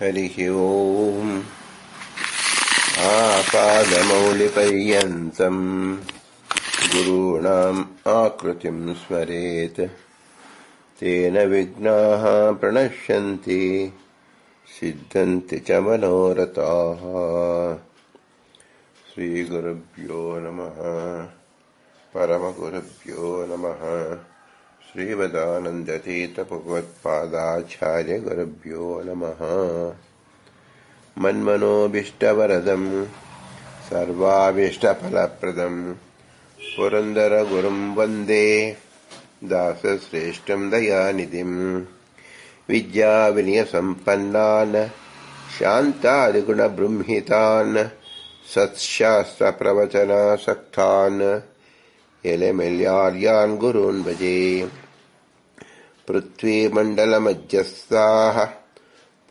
हरिः ओम्। आपादमौलिपर्यन्तम्। गुरूणाम् आकृतिम् स्मरेत् तेन विघ्नाः प्रणश्यन्ति। सिद्धन्ति च मनोरथाः। श्रीगुरुभ्यो नमः। परमगुरुभ्यो नमः श्रीमदानन्दतीतपगवत्पादाचार्यगुरुभ्यो नमः। मन्मनोऽभीष्टवरदम् सर्वाभीष्टफलप्रदम्। पुरन्दरगुरुम् वन्दे दासश्रेष्ठम् दयानिधिम्। विद्याविनयसम्पन्नान् शान्तादिगुणबृंहितान् सत्शास्त्रप्रवचनासक्तान्। एलेमेल्यार्यान् गुरून् भजे। पृथ्वीमण्डलमध्यस्थाः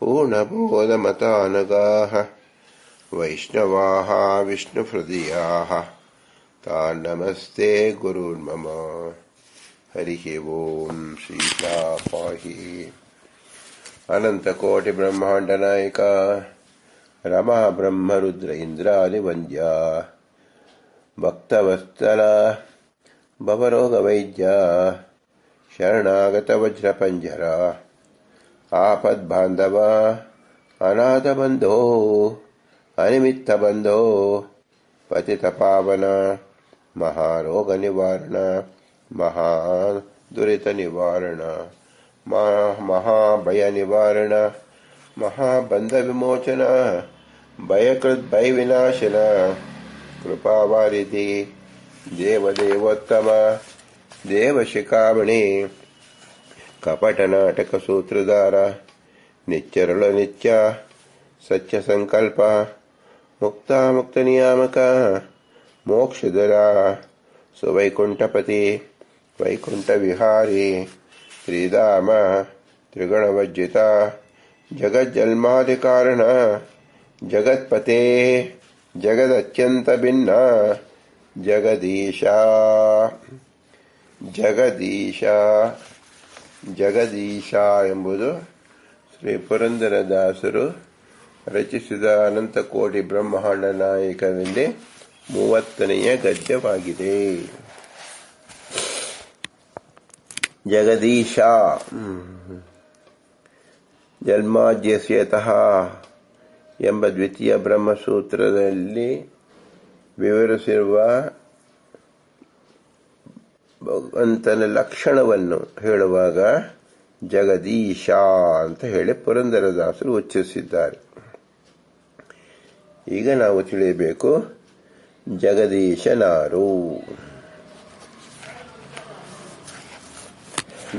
पूर्णबोधमतानगाः वैष्णवाः विष्णुहृदयाः तान् नमस्ते गुरून्मम हरिः ओम् सीता पाहि अनन्तकोटिब्रह्माण्डनायिका रमा ब्रह्मरुद्र इन्द्रादिवन्द्या भक्तवत्सल भवरोगवैद्य शरणागतवज्रपञ्जर। आपद्बान्धव अनाथबन्धो अनिमित्तबन्धो पतितपावन महारोगनिवारण महादुरितनिवारण महाभयनिवारण महाबन्धविमोचन भयकृद्भयविनाशन कृपावारिधि देवदेवोत्तम ದೇವಶಿಖಾಮಣಿ ಕಪಟನಾಟಕ ಸೂತ್ರಧಾರ ನಿಚ್ಚರಳ ನಿತ್ಯ ಸತ್ಯ ಸಂಕಲ್ಪ ಮುಕ್ತ ಮುಕ್ತ ನಿಯಾಮಕ ಮೋಕ್ಷದರ ಸುವೈಕುಂಠಪತಿ ವೈಕುಂಠ ವಿಹಾರಿ ಶ್ರೀಧಾಮ ತ್ರಿಗುಣವಜ್ಜಿತ ಜಗಜ್ಜನ್ಮಾದಿಕಾರಣ ಜಗತ್ಪತೆ ಜಗದತ್ಯಂತ ಭಿನ್ನ ಜಗದೀಶ ಜಗದೀಶ. ಜಗದೀಶ ಎಂಬುದು ಶ್ರೀ ಪುರಂದರದಾಸರು ರಚಿಸಿದ ಅನಂತಕೋಟಿ ಬ್ರಹ್ಮಾಂಡ ನಾಯಕದಲ್ಲಿ ಮೂವತ್ತನೆಯ ಗದ್ಯವಾಗಿದೆ. ಜಗದೀಶ. ಜನ್ಮಾಜ್ಯಸ್ಯತಃ ಎಂಬ ದ್ವಿತೀಯ ಬ್ರಹ್ಮಸೂತ್ರದಲ್ಲಿ ವಿವರಿಸಿರುವ ಭಗವಂತನ ಲಕ್ಷಣವನ್ನು ಹೇಳುವಾಗ ಜಗದೀಶ ಅಂತ ಹೇಳಿ ಪುರಂದರದಾಸರು ಉಚ್ಚರಿಸಿದ್ದಾರೆ. ಈಗ ನಾವು ತಿಳಿಯಬೇಕು, ಜಗದೀಶನಾರು.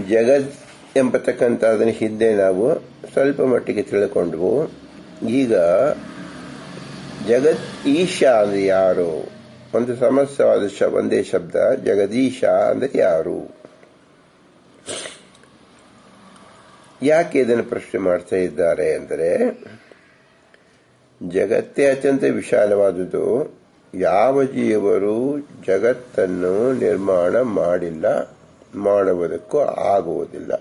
ಜಗದ್ ಎಂಬತಕ್ಕಂಥ ಅದನ್ನು ಹಿಂದೆ ನಾವು ಸ್ವಲ್ಪ ಮಟ್ಟಿಗೆ ತಿಳ್ಕೊಂಡ್ವು. ಈಗ ಜಗತ್ ಈಶಾ ಅಂದ್ರೆ ಯಾರು? ಒಂದು ಸಮಸ್ಯವಾದ ಒಂದೇ ಶಬ್ದ, ಜಗದೀಶ ಅಂದರೆ ಯಾರು? ಯಾಕೆ ಇದನ್ನು ಪ್ರಶ್ನೆ ಮಾಡ್ತಾ ಇದ್ದಾರೆ ಅಂದರೆ, ಜಗತ್ತೇ ಅತ್ಯಂತ ವಿಶಾಲವಾದುದು. ಯಾವ ಜೀವರು ಜಗತ್ತನ್ನು ನಿರ್ಮಾಣ ಮಾಡಿಲ್ಲ, ಮಾಡುವುದಕ್ಕೂ ಆಗುವುದಿಲ್ಲ.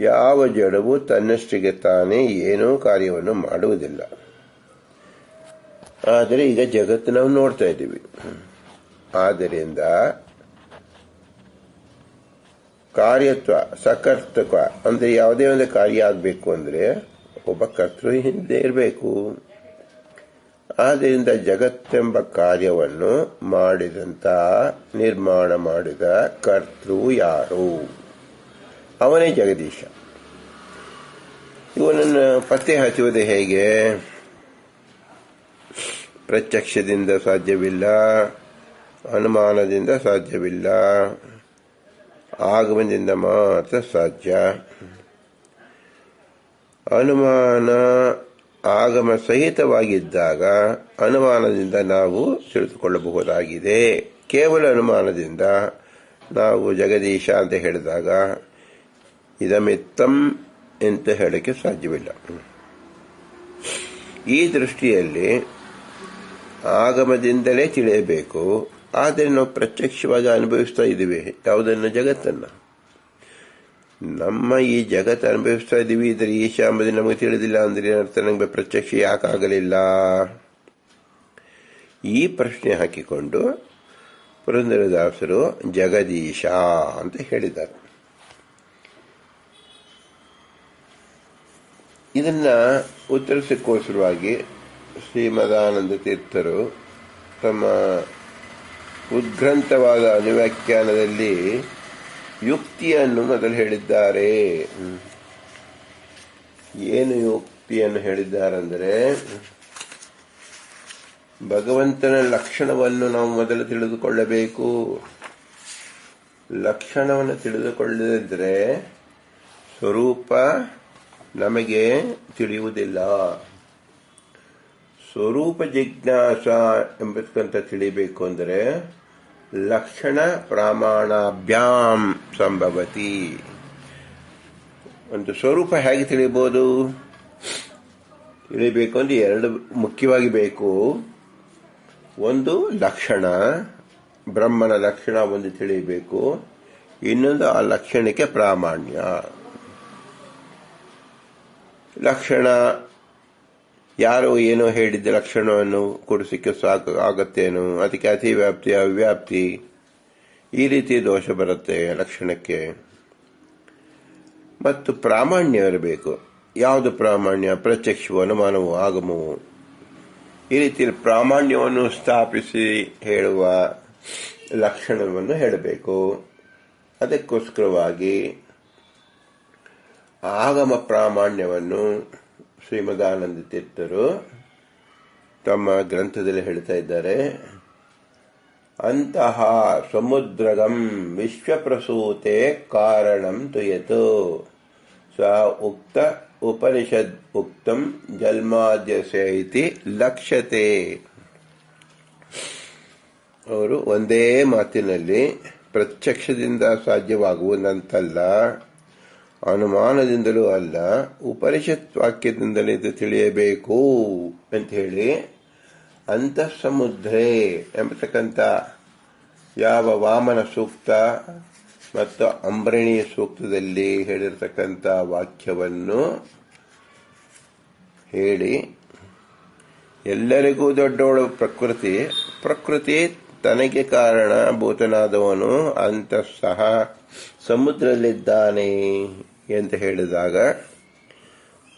ಯಾವ ಜಡವು ತನ್ನಷ್ಟಿಗೆ ತಾನೇ ಏನೂ ಕಾರ್ಯವನ್ನು ಮಾಡುವುದಿಲ್ಲ. ಆದರೆ ಈಗ ಜಗತ್ತು ನಾವು ನೋಡ್ತಾ ಇದ್ದೀವಿ. ಆದ್ದರಿಂದ ಕಾರ್ಯತ್ವ, ಸಕರ್ತತ್ವ ಅಂದ್ರೆ ಯಾವುದೇ ಒಂದು ಕಾರ್ಯ ಆಗಬೇಕು ಅಂದ್ರೆ ಒಬ್ಬ ಕರ್ತೃ ಹಿಂದೆ ಇರಬೇಕು. ಆದ್ದರಿಂದ ಜಗತ್ತೆಂಬ ಕಾರ್ಯವನ್ನು ಮಾಡಿದಂತ, ನಿರ್ಮಾಣ ಮಾಡಿದ ಕರ್ತೃ ಯಾರು? ಅವನೇ ಜಗದೀಶ. ಇವನನ್ನು ಪತ್ತೆ ಹಚ್ಚುವುದು ಹೇಗೆ? ಪ್ರತ್ಯಕ್ಷದಿಂದ ಸಾಧ್ಯವಿಲ್ಲ, ಅನುಮಾನದಿಂದ ಸಾಧ್ಯವಿಲ್ಲ, ಆಗಮನದಿಂದ ಮಾತ್ರ ಸಾಧ್ಯ. ಅನುಮಾನ, ಆಗಮ ಸಹಿತವಾಗಿದ್ದಾಗ ಅನುಮಾನದಿಂದ ನಾವು ತಿಳಿದುಕೊಳ್ಳಬಹುದಾಗಿದೆ. ಕೇವಲ ಅನುಮಾನದಿಂದ ನಾವು ಜಗದೀಶ ಅಂತ ಹೇಳಿದಾಗ ಇದಮಿತ್ತಂ ಅಂತ ಹೇಳಕ್ಕೆ ಸಾಧ್ಯವಿಲ್ಲ. ಈ ದೃಷ್ಟಿಯಲ್ಲಿ ಆಗಮದಿಂದಲೇ ತಿಳಿಯಬೇಕು. ಆದರೆ ನಾವು ಪ್ರತ್ಯಕ್ಷವಾಗಿ ಅನುಭವಿಸ್ತಾ ಇದ್ದೀವಿ. ಯಾವುದನ್ನು? ಜಗತ್ತನ್ನು. ನಮ್ಮ ಈ ಜಗತ್ತು ಅನುಭವಿಸ್ತಾ ಇದ್ದೀವಿ. ಇದರ ಈಶ ಎಂಬುದು ನಮಗೆ ತಿಳಿದಿಲ್ಲ ಅಂದ್ರೆ ಏನರ್ಥ? ನಮಗೆ ಪ್ರತ್ಯಕ್ಷ ಯಾಕಾಗಲಿಲ್ಲ ಈ ಪ್ರಶ್ನೆ ಹಾಕಿಕೊಂಡು ಪುರಂದರದಾಸರು ಜಗದೀಶ ಅಂತ ಹೇಳಿದ್ದಾರೆ. ಇದನ್ನ ಉತ್ತರಿಸಕ್ಕೋಸ್ಕರವಾಗಿ ಶ್ರೀಮದಾನಂದ ತೀರ್ಥರು ತಮ್ಮ ಉದ್ಗ್ರಂಥವಾದ ಅನುವ್ಯಾಖ್ಯಾನದಲ್ಲಿ ಯುಕ್ತಿಯನ್ನು ಮೊದಲು ಹೇಳಿದ್ದಾರೆ. ಏನು ಯುಕ್ತಿಯನ್ನು ಹೇಳಿದ್ದಾರೆಂದರೆ, ಭಗವಂತನ ಲಕ್ಷಣವನ್ನು ನಾವು ಮೊದಲು ತಿಳಿದುಕೊಳ್ಳಬೇಕು. ಲಕ್ಷಣವನ್ನು ತಿಳಿದುಕೊಳ್ಳದಿದ್ದರೆ ಸ್ವರೂಪ ನಮಗೆ ತಿಳಿಯುವುದಿಲ್ಲ. ಸ್ವರೂಪ ಜಿಜ್ಞಾಸ ಎಂಬತಕ್ಕಂಥ ತಿಳಿಬೇಕು ಅಂದರೆ ಲಕ್ಷಣ ಪ್ರಮಾಣಾಭ್ಯಾಂ ಸಂಭವತಿ. ಒಂದು ಸ್ವರೂಪ ಹೇಗೆ ತಿಳಿಬೋದು? ತಿಳಿಬೇಕು ಅಂದ್ರೆ ಎರಡು ಮುಖ್ಯವಾಗಿ ಬೇಕು. ಒಂದು ಲಕ್ಷಣ, ಬ್ರಹ್ಮನ ಲಕ್ಷಣ ಒಂದು ತಿಳಿಬೇಕು. ಇನ್ನೊಂದು ಆ ಲಕ್ಷಣಕ್ಕೆ ಪ್ರಾಮಾಣ್ಯ. ಲಕ್ಷಣ ಯಾರೋ ಏನೋ ಹೇಳಿದ ಲಕ್ಷಣವನ್ನು ಕೊಡಿಸಿಕ್ಕೆ ಸಾಕು, ಆಗತ್ತೇನು? ಅದಕ್ಕೆ ಅತಿ ವ್ಯಾಪ್ತಿ, ಅವ್ಯಾಪ್ತಿ? ಈ ರೀತಿ ದೋಷ ಬರುತ್ತೆ ಲಕ್ಷಣಕ್ಕೆ. ಮತ್ತು ಪ್ರಾಮಾಣ್ಯ ಇರಬೇಕು ಯಾವುದು ಪ್ರಾಮಾಣ್ಯ? ಪ್ರತ್ಯಕ್ಷವು, ಅನುಮಾನವು, ಆಗಮವು? ಈ ರೀತಿ ಪ್ರಾಮಾಣ್ಯವನ್ನು ಸ್ಥಾಪಿಸಿ ಹೇಳುವ ಲಕ್ಷಣವನ್ನು ಹೇಳಬೇಕು. ಅದಕ್ಕೋಸ್ಕರವಾಗಿ ಆಗಮ ಪ್ರಾಮಾಣ್ಯವನ್ನು ಶ್ರೀಮದಾನಂದ ತೀರ್ಥರು ತಮ್ಮ ಗ್ರಂಥದಲ್ಲಿ ಹೇಳ್ತಾ ಇದ್ದಾರೆ. ಅಂತಹ ಸಮುದ್ರಗಂ ವಿಶ್ವಪ್ರಸೂತೆ ಕಾರಣಂ ತುಯತು. ಸ ಉಕ್ತ ಉಪನಿಷದ್ ಉಕ್ತಂ ಜನ್ಮಾದ್ಯಸೆ ಇತಿ ಲಕ್ಷ್ಯತೆ. ಅವರು ಒಂದೇ ಮಾತಿನಲ್ಲಿ ಪ್ರತ್ಯಕ್ಷದಿಂದ ಸಾಧ್ಯವಾಗುವುದಂತಲ್ಲ ಅನುಮಾನದಿಂದಲೂ ಅಲ್ಲ ಉಪನಿಷತ್ ವಾಕ್ಯದಿಂದಲೇ ಇದು ತಿಳಿಯಬೇಕು ಅಂತ ಹೇಳಿ ಅಂತಃಸಮುದ್ರೇ ಎಂಬತಕ್ಕಂಥ ಯಾವ ವಾಮನ ಸೂಕ್ತ ಮತ್ತು ಅಂಬರಣಿ ಸೂಕ್ತದಲ್ಲಿ ಹೇಳಿರತಕ್ಕಂಥ ವಾಕ್ಯವನ್ನು ಹೇಳಿ, ಎಲ್ಲರಿಗೂ ದೊಡ್ಡವಳು ಪ್ರಕೃತಿ ಪ್ರಕೃತಿ ತನಗೆ ಕಾರಣ ಭೂತನಾದವನು ಅಂತ ಸಹ ಸಮುದ್ರದಲ್ಲಿದ್ದಾನೆ ಎಂದು ಹೇಳಿದಾಗ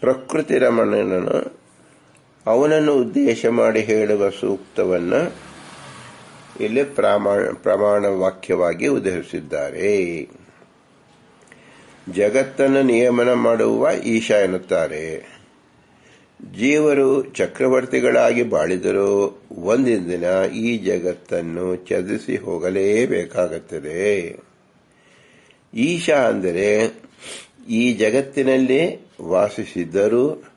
ಪ್ರಕೃತಿ ರಮಣನನು ಅವನನ್ನು ಉದ್ದೇಶ ಮಾಡಿ ಹೇಳುವ ಸೂಕ್ತವನ್ನು ಇಲ್ಲಿ ಪ್ರಮಾಣ ಪ್ರಮಾಣ ವಾಕ್ಯವಾಗಿ ಉದಾಹರಿಸಿದ್ದಾರೆ ಜಗತ್ತನ್ನು ನಿಯಮನ ಮಾಡುವ ಈಶ ಎನ್ನುತ್ತಾರೆ. ಜೀವರು ಚಕ್ರವರ್ತಿಗಳಾಗಿ ಬಾಳಿದರೂ ಒಂದಿನ ದಿನ ಈ ಜಗತ್ತನ್ನು ಚದುರಿಸಿ ಹೋಗಲೇಬೇಕಾಗುತ್ತದೆ. ಈಶಾ ಅಂದರೆ ಈ ಜಗತ್ತಿನಲ್ಲಿ ವಾಸಿಸಿದ್ದರೂ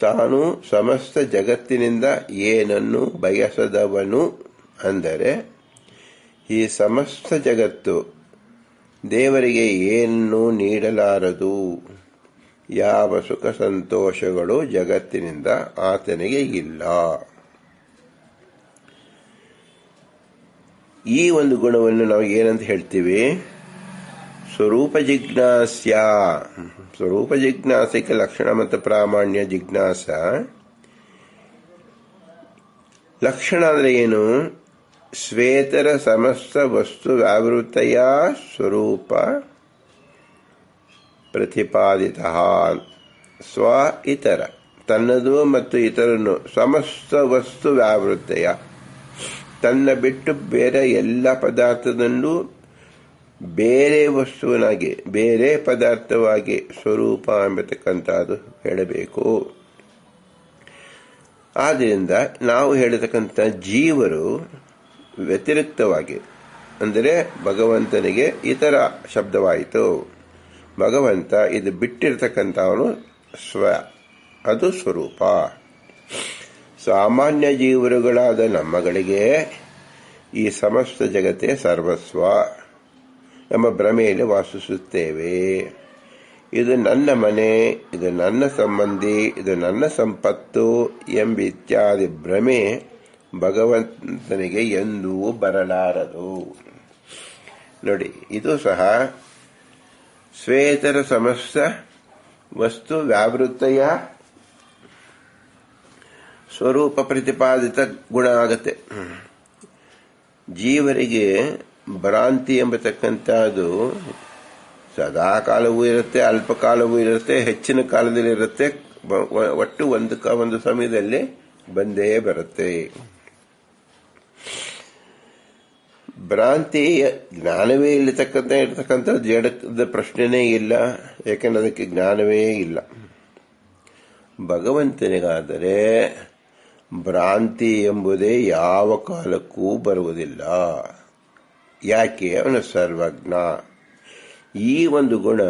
ತಾನು ಸಮಸ್ತ ಜಗತ್ತಿನಿಂದ ಏನನ್ನು ಬಯಸದವನು ಅಂದರೆ ಈ ಸಮಸ್ತ ಜಗತ್ತು ದೇವರಿಗೆ ಏನನ್ನು ನೀಡಲಾರದು. ಯಾವ ಸುಖ ಸಂತೋಷಗಳು ಜಗತ್ತಿನಿಂದ ಆತನಿಗೆ ಇಲ್ಲ. ಈ ಒಂದು ಗುಣವನ್ನು ನಾವು ಏನಂತ ಹೇಳ್ತೀವಿ? ಸ್ವರೂಪ ಜಿಜ್ಞಾಸ್ಯ. ಸ್ವರೂಪ ಜಿಜ್ಞಾಸಕ್ಕೆ ಲಕ್ಷಣ ಮತ್ತು ಪ್ರಾಮಾಣ್ಯ ಜಿಜ್ಞಾಸ. ಲಕ್ಷಣ ಅಂದ್ರೆ ಏನು? ಶ್ವೇತರ ಸಮಸ್ತ ವಸ್ತು ವ್ಯಾವೃತೆಯ ಸ್ವರೂಪ ಪ್ರತಿಪಾದಿತ ಸ್ವ ಇತರ. ತನ್ನದು ಮತ್ತು ಇತರನು ಸಮಸ್ತ ವಸ್ತು ವ್ಯಾವೃತೆಯ ತನ್ನ ಬಿಟ್ಟು ಬೇರೆ ಎಲ್ಲ ಪದಾರ್ಥದಲ್ಲೂ ಬೇರೆ ವಸ್ತುವಿನಾಗಿ, ಬೇರೆ ಪದಾರ್ಥವಾಗಿ ಸ್ವರೂಪ ಎಂಬತಕ್ಕಂಥದ್ದು ಹೇಳಬೇಕು. ಆದ್ದರಿಂದ ನಾವು ಹೇಳತಕ್ಕಂಥ ಜೀವರು ವ್ಯತಿರಿಕ್ತವಾಗಿ, ಅಂದರೆ ಭಗವಂತನಿಗೆ ಇತರ ಶಬ್ದವಾಯಿತು. ಭಗವಂತ ಇದು ಬಿಟ್ಟಿರ್ತಕ್ಕಂಥವನು ಸ್ವ, ಅದು ಸ್ವರೂಪ. ಸಾಮಾನ್ಯ ಜೀವರುಗಳಾದ ನಮ್ಮಗಳಿಗೆ ಈ ಸಮಸ್ತ ಜಗತ್ತೇ ಸರ್ವಸ್ವ ನಮ್ಮ ಭ್ರಮೆಯಲ್ಲಿ ವಾಸಿಸುತ್ತೇವೆ. ಇದು ನನ್ನ ಮನೆ, ಇದು ನನ್ನ ಸಂಬಂಧಿ, ಇದು ನನ್ನ ಸಂಪತ್ತು ಎಂಬ ಇತ್ಯಾದಿ ಭ್ರಮೆ ಭಗವಂತನಿಗೆ ಎಂದೂ ಬರಲಾರದು. ನೋಡಿ, ಇದು ಸಹ ಸ್ವೇತರ ಸಮಸ್ತ ವಸ್ತು ವ್ಯಾವೃತ್ತಯ ಸ್ವರೂಪ ಪ್ರತಿಪಾದಿತ ಗುಣ ಆಗತ್ತೆ. ಜೀವರಿಗೆ ಭ್ರಾಂತಿ ಎಂಬತಕ್ಕಂಥದ್ದು ಸದಾ ಕಾಲವೂ ಇರುತ್ತೆ ಅಲ್ಪ ಕಾಲವೂ ಇರುತ್ತೆ, ಹೆಚ್ಚಿನ ಕಾಲದಲ್ಲಿ ಇರುತ್ತೆ ಒಟ್ಟು ಒಂದು ಒಂದು ಸಮಯದಲ್ಲಿ ಬಂದೇ ಬರುತ್ತೆ. ಭ್ರಾಂತಿ ಜ್ಞಾನವೇ ಇಲ್ಲತಕ್ಕಂಥ ಇರತಕ್ಕಂಥ ಜಡದ ಪ್ರಶ್ನೆನೇ ಇಲ್ಲ. ಯಾಕೆಂದ್ರೆ ಅದಕ್ಕೆ ಜ್ಞಾನವೇ ಇಲ್ಲ. ಭಗವಂತನಿಗಾದರೆ ಭ್ರಾಂತಿ ಎಂಬುದೇ ಯಾವ ಕಾಲಕ್ಕೂ ಬರುವುದಿಲ್ಲ. ಯಾಕೆ? ಅವನು ಸರ್ವಜ್ಞ. ಈ ಒಂದು ಗುಣ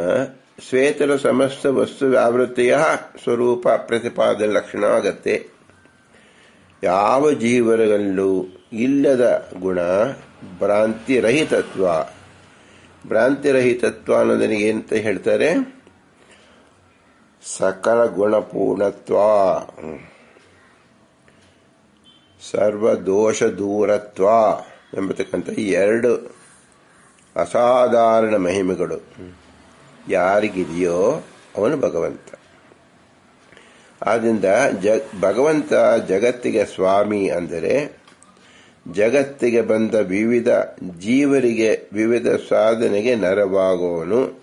ಶ್ವೇತರ ಸಮಸ್ತ ವಸ್ತು ವ್ಯಾವೃತ್ತಿಯ ಸ್ವರೂಪ ಪ್ರತಿಪಾದ ಲಕ್ಷಣ ಆಗತ್ತೆ. ಯಾವ ಜೀವನಗಳಲ್ಲೂ ಇಲ್ಲದ ಗುಣ ಭ್ರಾಂತಿರಹಿತತ್ವ ಭ್ರಾಂತಿರಹಿತತ್ವ ಅನ್ನೋದನ್ನ ಏನಂತ ಹೇಳ್ತಾರೆ? ಸಕಲ ಗುಣಪೂರ್ಣತ್ವ. ಸರ್ವದೋಷ ದೂರತ್ವ ಎಂಬತಕ್ಕಂಥ ಎರಡು ಅಸಾಧಾರಣ ಮಹಿಮೆಗಳು. ಯಾರಿಗಿದೆಯೋ ಅವನು ಭಗವಂತ. ಆದ್ದರಿಂದ ಜ ಭಗವಂತ ಜಗತ್ತಿಗೆ ಸ್ವಾಮಿ ಅಂದರೆ ಜಗತ್ತಿಗೆ ಬಂದ ವಿವಿಧ ಜೀವರಿಗೆ ವಿವಿಧ ಸಾಧನೆಗೆ ನರವಾಗೋನು.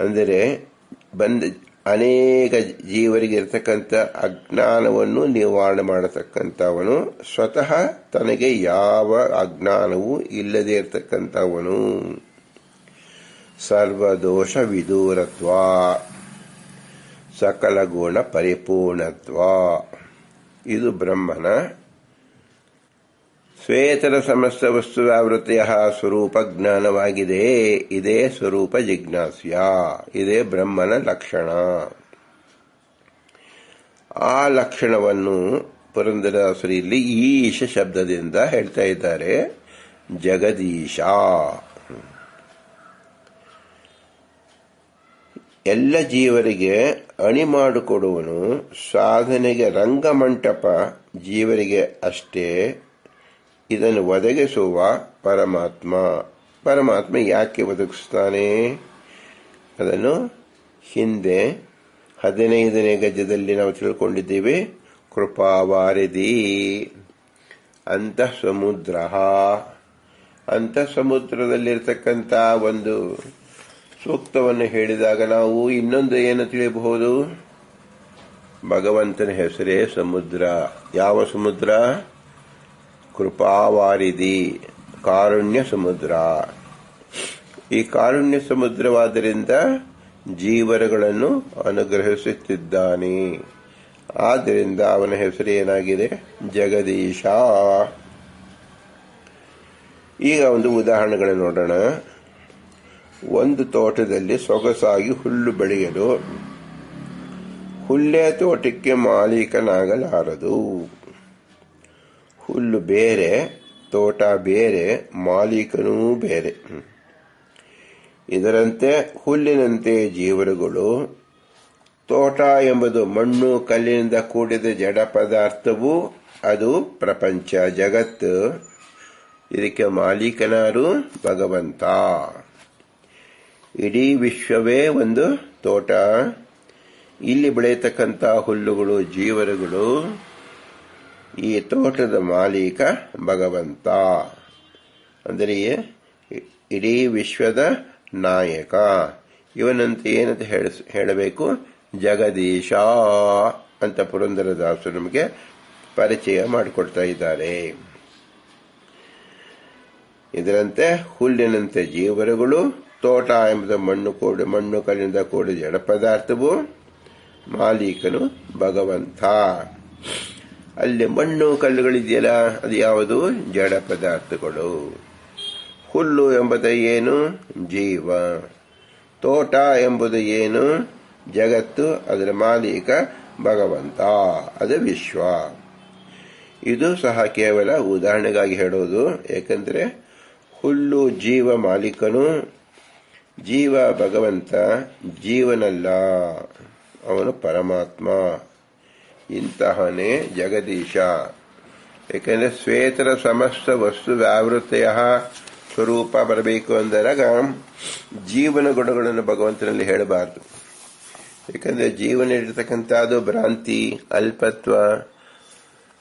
ಅಂದರೆ ಬಂದ ಅನೇಕ ಜೀವರಿಗೆ ಇರತಕ್ಕಂಥ ಅಜ್ಞಾನವನ್ನು ನಿವಾರಣೆ ಮಾಡತಕ್ಕಂಥವನು. ಸ್ವತಃ ತನಗೆ ಯಾವ ಅಜ್ಞಾನವೂ ಇಲ್ಲದೆ ಇರತಕ್ಕಂಥವನು. ಸರ್ವದೋಷ ವಿದೂರತ್ವ, ಸಕಲ ಗುಣ ಪರಿಪೂರ್ಣತ್ವ. ಇದು ಬ್ರಹ್ಮನ ಶ್ವೇತರ ಸಮಸ್ತ ವಸ್ತು ಸ್ವರೂಪ ಜ್ಞಾನವಾಗಿದೆ. ಇದೇ ಸ್ವರೂಪ ಜಿಜ್ಞಾಸ್ಯ. ಇದೇ ಬ್ರಹ್ಮನ ಲಕ್ಷಣ. ಆ ಲಕ್ಷಣವನ್ನು ಪುರಂದರದಾಸರು ಇಲ್ಲಿ ಈಶ ಶಬ್ದದಿಂದ ಹೇಳ್ತಾ ಇದ್ದಾರೆ. ಜಗದೀಶ. ಎಲ್ಲ ಜೀವರಿಗೆ ಅಣಿ ಮಾಡಿಕೊಡುವನು. ಸಾಧನೆಗೆ ರಂಗಮಂಟಪ ಜೀವರಿಗೆ ಅಷ್ಟೇ. ಇದನ್ನು ಒದಗಿಸುವ ಪರಮಾತ್ಮ. ಪರಮಾತ್ಮ ಯಾಕೆ ಒದಗಿಸ್ತಾನೆ ಅದನ್ನು ಹಿಂದೆ ಹದಿನೈದನೇ ಗಜದಲ್ಲಿ ನಾವು ತಿಳ್ಕೊಂಡಿದ್ದೀವಿ. ಕೃಪಾವಾರಿದಿ ಅಂತ ಸಮುದ್ರ ಅಂತ ಸಮುದ್ರದಲ್ಲಿರ್ತಕ್ಕಂಥ ಒಂದು ಸೂಕ್ತವನ್ನು ಹೇಳಿದಾಗ ನಾವು ಇನ್ನೊಂದು ಏನು ತಿಳಿಯಬಹುದು? ಭಗವಂತನ ಹೆಸರೇ ಸಮುದ್ರ. ಯಾವ ಸಮುದ್ರ? ಕೃಪಾವಾರಿಧಿ ಕಾರುಣ್ಯ ಸಮುದ್ರ. ಈ ಕಾರುಣ್ಯ ಸಮುದ್ರವಾದ್ದರಿಂದ ಜೀವರಗಳನ್ನು ಅನುಗ್ರಹಿಸುತ್ತಿದ್ದಾನೆ. ಆದ್ದರಿಂದ ಅವನ ಹೆಸರು ಏನಾಗಿದೆ? ಜಗದೀಶ. ಈಗ ಒಂದು ಉದಾಹರಣೆಗಳನ್ನು ನೋಡೋಣ. ಒಂದು ತೋಟದಲ್ಲಿ ಸೊಗಸಾಗಿ ಹುಲ್ಲು ಬೆಳೆಯಲು ಹುಲ್ಲೆ ತೋಟಕ್ಕೆ ಮಾಲೀಕನಾಗಲಾರದು. ಹುಲ್ಲು ಬೇರೆ, ತೋಟ ಬೇರೆ, ಮಾಲೀಕನೂ ಬೇರೆ. ಇದರಂತೆ ಹುಲ್ಲಿನಂತೆ ಜೀವರುಗಳು, ತೋಟ ಎಂಬುದು ಮಣ್ಣು ಕಲ್ಲಿನಿಂದ ಕೂಡಿದ ಜಡ ಪದಾರ್ಥವು, ಅದು ಪ್ರಪಂಚ ಜಗತ್ತು. ಇದಕ್ಕೆ ಮಾಲೀಕನಾರು ಭಗವಂತ. ಇಡೀ ವಿಶ್ವವೇ ಒಂದು ತೋಟ. ಇಲ್ಲಿ ಬೆಳೆಯತಕ್ಕಂಥ ಹುಲ್ಲುಗಳು, ಜೀವರುಗಳು ಈ ತೋಟದ ಮಾಲೀಕ ಭಗವಂತ. ಅಂದರೆ ಇಡೀ ವಿಶ್ವದ ನಾಯಕ. ಇವನಂತೆ ಏನಂತ ಹೇಳಬೇಕು? ಜಗದೀಶ ಅಂತ ಪುರಂದರದಾಸರು ನಮಗೆ ಪರಿಚಯ ಮಾಡಿಕೊಡ್ತಾ ಇದ್ದಾರೆ. ಇದರಂತೆ ಹುಲ್ಲಿನಂತೆ ಜೀವರುಗಳು ತೋಟ ಎಂಬುದ ಮಣ್ಣು ಕೋಡು, ಮಣ್ಣು ಕಲ್ಲಿನಿಂದ ಕೂಡಿದ ಜಡ ಪದಾರ್ಥವು ಮಾಲೀಕನು ಭಗವಂತ. ಅಲ್ಲಿ ಮಣ್ಣು ಕಲ್ಲುಗಳಿದೆಯಲ್ಲ, ಅದು ಯಾವುದು? ಜಡ ಪದಾರ್ಥಗಳು. ಹುಲ್ಲು ಎಂಬುದು ಏನು? ಜೀವ. ತೋಟ ಎಂಬುದು ಏನು? ಜಗತ್ತು, ಅದರ ಮಾಲೀಕ ಭಗವಂತ. ಅದು ವಿಶ್ವ. ಇದು ಸಹ ಕೇವಲ ಉದಾಹರಣೆಗಾಗಿ ಹೇಳೋದು. ಏಕೆಂದರೆ ಹುಲ್ಲು ಜೀವ ಮಾಲೀಕನು, ಜೀವ ಭಗವಂತ, ಜೀವನಲ್ಲ, ಅವನು ಪರಮಾತ್ಮ. ಇಂತಹನೇ ಜಗದೀಶ. ಏಕೆಂದರೆ ಶ್ವೇತರ ಸಮಸ್ತ ವಸ್ತು ವ್ಯಾವೃತ್ತಿಯ ಸ್ವರೂಪ ಬರಬೇಕು ಅಂದಾಗ ಜೀವನ ಗುಣಗಳನ್ನು ಭಗವಂತನಲ್ಲಿ ಹೇಳಬಾರದು. ಏಕೆಂದರೆ ಜೀವನ ಇರತಕ್ಕಂಥದ್ದು ಭ್ರಾಂತಿ, ಅಲ್ಪತ್ವ,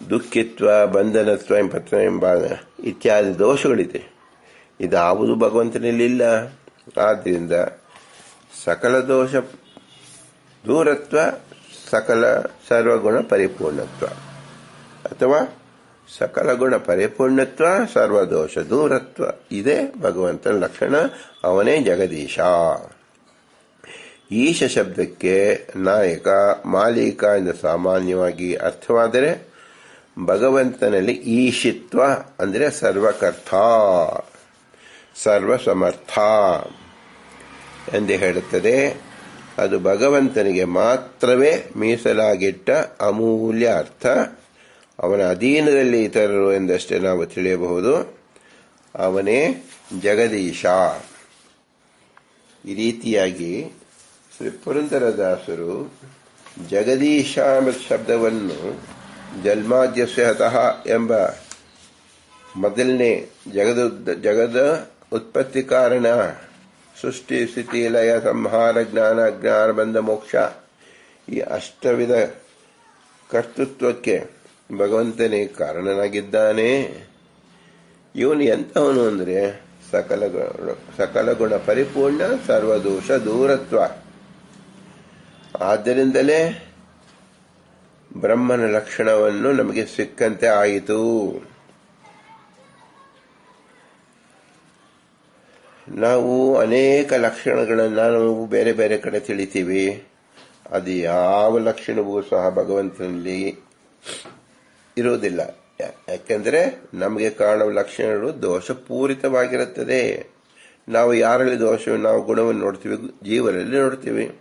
ದುಃಖಿತ್ವ, ಬಂಧನತ್ವ ಎಂಬತ್ವ ಎಂಬ ಇತ್ಯಾದಿ ದೋಷಗಳಿದೆ. ಇದಾವುದು ಭಗವಂತನಲ್ಲಿ ಇಲ್ಲ. ಆದ್ದರಿಂದ ಸಕಲ ದೋಷ ದೂರತ್ವ ಸಕಲ ಸರ್ವಗುಣ ಪರಿಪೂರ್ಣತ್ವ. ಅಥವಾ ಸಕಲ ಗುಣ ಪರಿಪೂರ್ಣತ್ವ, ಸರ್ವದೋಷ ದೂರತ್ವ. ಇದೆ ಭಗವಂತನ ಲಕ್ಷಣ. ಅವನೇ ಜಗದೀಶ. ಈಶ ಶಬ್ದಕ್ಕೆ ನಾಯಕ, ಮಾಲೀಕ ಎಂದು ಸಾಮಾನ್ಯವಾಗಿ ಅರ್ಥವಾದರೆ ಭಗವಂತನಲ್ಲಿ ಈಶಿತ್ವ ಅಂದರೆ ಸರ್ವಕರ್ತ, ಸರ್ವಸಮರ್ಥ ಎಂದು ಹೇಳುತ್ತದೆ. ಅದು ಭಗವಂತನಿಗೆ ಮಾತ್ರವೇ ಮೀಸಲಾಗಿಟ್ಟ ಅಮೂಲ್ಯ ಅರ್ಥ. ಅವನ ಅಧೀನದಲ್ಲಿ ಇತರರು ಎಂದಷ್ಟೇ ನಾವು ತಿಳಿಯಬಹುದು. ಅವನೇ ಜಗದೀಶ. ಈ ರೀತಿಯಾಗಿ ಶ್ರೀ ಪುರಂದರದಾಸರು ಜಗದೀಶ ಎಂಬ ಶಬ್ದವನ್ನು ಜನ್ಮಾದ್ಯಸ್ಯತಃ ಎಂಬ ಮೊದಲನೇ ಜಗದ ಜಗದ ಉತ್ಪತ್ತಿ ಕಾರಣ ಸೃಷ್ಟಿ, ಸ್ಥಿತಿ, ಲಯ, ಸಂಹಾರ, ಜ್ಞಾನ ಜ್ಞಾನ ಬಂಧ, ಮೋಕ್ಷ. ಈ ಅಷ್ಟವಿಧ ಕರ್ತೃತ್ವಕ್ಕೆ ಭಗವಂತನೇ ಕಾರಣನಾಗಿದ್ದಾನೆ. ಇವನು ಎಂಥವನು ಅಂದರೆ ಸಕಲ ಸಕಲ ಗುಣ ಪರಿಪೂರ್ಣ ಸರ್ವದೋಷ ದೂರತ್ವ. ಆದ್ದರಿಂದಲೇ ಬ್ರಹ್ಮನ ಲಕ್ಷಣವನ್ನು ನಮಗೆ ಸಿಕ್ಕಂತೆ ಆಯಿತು. ನಾವು ಅನೇಕ ಲಕ್ಷಣಗಳನ್ನು ನಾವು ಬೇರೆ ಬೇರೆ ಕಡೆ ತಿಳಿತೀವಿ. ಅದು ಯಾವ ಲಕ್ಷಣವೂ ಸಹ ಭಗವಂತನಲ್ಲಿ ಇರುವುದಿಲ್ಲ ಯಾಕೆಂದರೆ ನಮಗೆ ಕಾಣುವ ಲಕ್ಷಣಗಳು ದೋಷಪೂರಿತವಾಗಿರುತ್ತದೆ. ನಾವು ಯಾರಲ್ಲಿ ದೋಷ ನಾವು ಗುಣವನ್ನು ನೋಡ್ತೀವಿ ಜೀವನಲ್ಲಿ ನೋಡ್ತೀವಿ.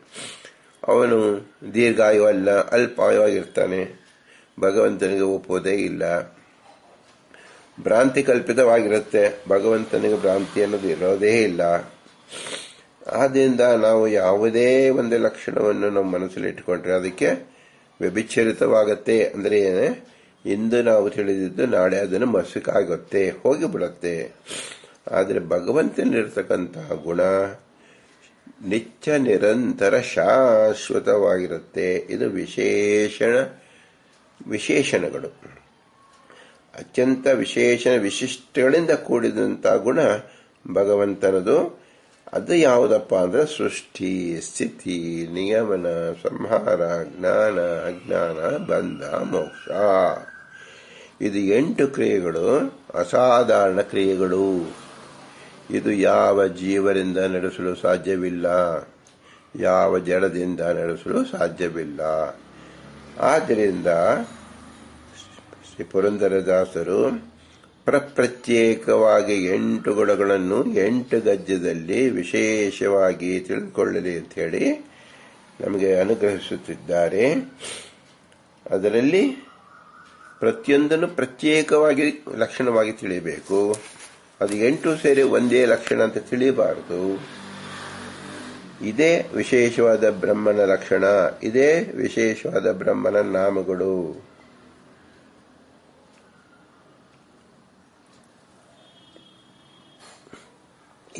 ಅವನು ದೀರ್ಘಾಯು ಅಲ್ಲ ಅಲ್ಪಾಯುವಾಗಿರ್ತಾನೆ ಭಗವಂತನಿಗೆ ಒಪ್ಪೋದೇ ಇಲ್ಲ. ಭ್ರಾಂತಿ ಕಲ್ಪಿತವಾಗಿರುತ್ತೆ. ಭಗವಂತನಿಗೆ ಭ್ರಾಂತಿ ಅನ್ನೋದು ಇರೋದೇ ಇಲ್ಲ. ಆದ್ದರಿಂದ ನಾವು ಯಾವುದೇ ಒಂದು ಲಕ್ಷಣವನ್ನು ನಮ್ಮ ಮನಸ್ಸಲ್ಲಿ ಇಟ್ಕೊಂಡ್ರೆ ಅದಕ್ಕೆ ವ್ಯಭಿಚರಿತವಾಗತ್ತೆ. ಅಂದರೆ ಇಂದು ನಾವು ತಿಳಿದಿದ್ದು ನಾಳೆ ಅದನ್ನು ಮಸುಕಾಗುತ್ತೆ ಹೋಗಿಬಿಡುತ್ತೆ ಆದರೆ ಭಗವಂತನಿರ್ತಕ್ಕಂತಹ ಗುಣ ನಿತ್ಯ ನಿರಂತರ ಶಾಶ್ವತವಾಗಿರುತ್ತೆ. ಇದು ವಿಶೇಷಣ, ವಿಶೇಷಣಗಳು. ಅತ್ಯಂತ ವಿಶೇಷ ವಿಶಿಷ್ಟಗಳಿಂದ ಕೂಡಿದಂತಹ ಗುಣ ಭಗವಂತನದು. ಅದು ಯಾವುದಪ್ಪ ಅಂದ್ರೆ ಸೃಷ್ಟಿ, ಸ್ಥಿತಿ, ನಿಯಮನ, ಸಂಹಾರ, ಜ್ಞಾನ, ಅಜ್ಞಾನ, ಬಂಧ, ಮೋಕ್ಷ. ಇದು ಎಂಟು ಕ್ರಿಯೆಗಳು, ಅಸಾಧಾರಣ ಕ್ರಿಯೆಗಳು. ಇದು ಯಾವ ಜೀವರಿಂದ ನಡೆಸಲು ಸಾಧ್ಯವಿಲ್ಲ, ಯಾವ ಜಡದಿಂದ ನಡೆಸಲು ಸಾಧ್ಯವಿಲ್ಲ. ಆದ್ದರಿಂದ ಶ್ರೀ ಪುರಂದರದಾಸರು ಪ್ರಪ್ರತ್ಯೇಕವಾಗಿ ಎಂಟು ಗುಣಗಳನ್ನು ಎಂಟು ಗದ್ಯದಲ್ಲಿ ವಿಶೇಷವಾಗಿ ತಿಳಿದುಕೊಳ್ಳಲಿ ಅಂತ ಹೇಳಿ ನಮಗೆ ಅನುಗ್ರಹಿಸುತ್ತಿದ್ದಾರೆ. ಅದರಲ್ಲಿ ಪ್ರತಿಯೊಂದನ್ನು ಪ್ರತ್ಯೇಕವಾಗಿ ಲಕ್ಷಣವಾಗಿ ತಿಳಿಯಬೇಕು. ಅದು ಎಂಟು ಸೇರಿ ಒಂದೇ ಲಕ್ಷಣ ಅಂತ ತಿಳಿಯಬಾರದು. ಇದೇ ವಿಶೇಷವಾದ ಬ್ರಹ್ಮನ ಲಕ್ಷಣ, ಇದೇ ವಿಶೇಷವಾದ ಬ್ರಹ್ಮನ ನಾಮಗಳು.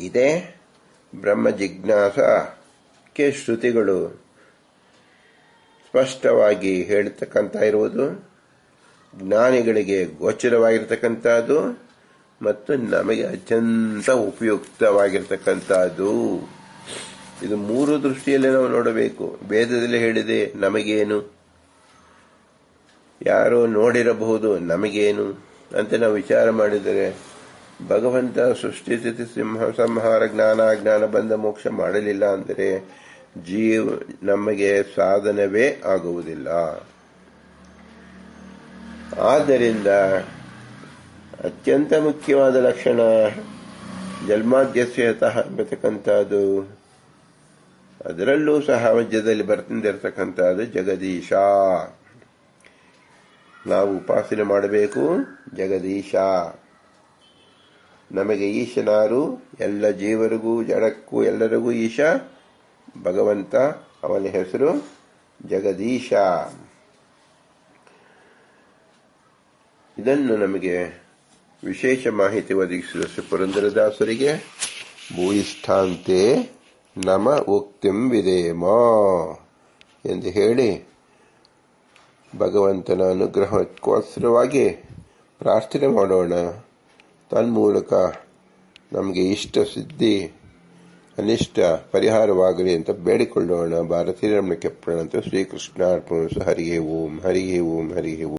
ಇದೇ. ಬ್ರಹ್ಮ ಜಿಜ್ಞಾಸಕ್ಕೆ ಶ್ರುತಿಗಳು ಸ್ಪಷ್ಟವಾಗಿ ಹೇಳ್ತಕ್ಕಂಥ ಇರುವುದು. ಜ್ಞಾನಿಗಳಿಗೆ ಗೋಚರವಾಗಿರ್ತಕ್ಕಂಥದ್ದು ಮತ್ತು ನಮಗೆ ಅತ್ಯಂತ ಉಪಯುಕ್ತವಾಗಿರ್ತಕ್ಕಂಥದ್ದು. ಇದು ಮೂರು ದೃಷ್ಟಿಯಲ್ಲಿ ನಾವು ನೋಡಬೇಕು. ವೇದದಲ್ಲಿ ಹೇಳಿದೆ, ನಮಗೇನು? ಯಾರೋ ನೋಡಿರಬಹುದು, ನಮಗೇನು? ಅಂತ ನಾವು ವಿಚಾರ ಮಾಡಿದರೆ ಭಗವಂತ ಸೃಷ್ಟಿ ಸ್ಥಿತಿ ಸಿಂಹ ಸಂಹಾರ ಜ್ಞಾನ ಜ್ಞಾನ ಬಂದ ಮೋಕ್ಷ ಮಾಡಲಿಲ್ಲ ಅಂದರೆ ಜೀವ ನಮಗೆ ಸಾಧನವೇ ಆಗುವುದಿಲ್ಲ. ಆದ್ದರಿಂದ ಅತ್ಯಂತ ಮುಖ್ಯವಾದ ಲಕ್ಷಣ ಜನ್ಮಾದ್ಯಸ್ಯತಃ ಎಂಬತಕ್ಕಂಥದ್ದು, ಅದರಲ್ಲೂ ಸಹ ಮಧ್ಯದಲ್ಲಿ ಬರ್ತಿರ್ತಕ್ಕಂಥದ್ದು ಜಗದೀಶ. ನಾವು ಉಪಾಸನೆ ಮಾಡಬೇಕು ಜಗದೀಶ. ನಮಗೆ ಈಶನಾರು, ಎಲ್ಲ ಜೀವರಿಗೂ, ಜಡಕ್ಕೂ, ಎಲ್ಲರಿಗೂ ಈಶ. ಭಗವಂತ, ಅವನ ಹೆಸರು ಜಗದೀಶ. ಇದನ್ನು ನಮಗೆ ವಿಶೇಷ ಮಾಹಿತಿ ಒದಗಿಸಿದ ಪುರಂದರದಾಸರಿಗೆ, ಭೂಯಿಷ್ಠಾಂತೆ ನಮ ಉಕ್ತಿಂ ವಿಧೇಮ ಎಂದು ಹೇಳಿ, ಭಗವಂತನ ಅನುಗ್ರಹಕ್ಕೋಸ್ಕರವಾಗಿ ಪ್ರಾರ್ಥನೆ ಮಾಡೋಣ. ತನ್ಮೂಲಕ ನಮಗೆ ಇಷ್ಟ ಸಿದ್ಧಿ, ಅನಿಷ್ಟ ಪರಿಹಾರವಾಗಲಿ ಅಂತ ಬೇಡಿಕೊಳ್ಳೋಣ. ಭಾರತೀಯ ರಮಣಕ್ಕೆ ಪ್ರಣಂತ ಶ್ರೀಕೃಷ್ಣಾರ್ಪಣ. ಹರಿಗೆ ಓಂ ಹರಿಗೆ ಓಂ ಹರಿಗೆ ಓಂ.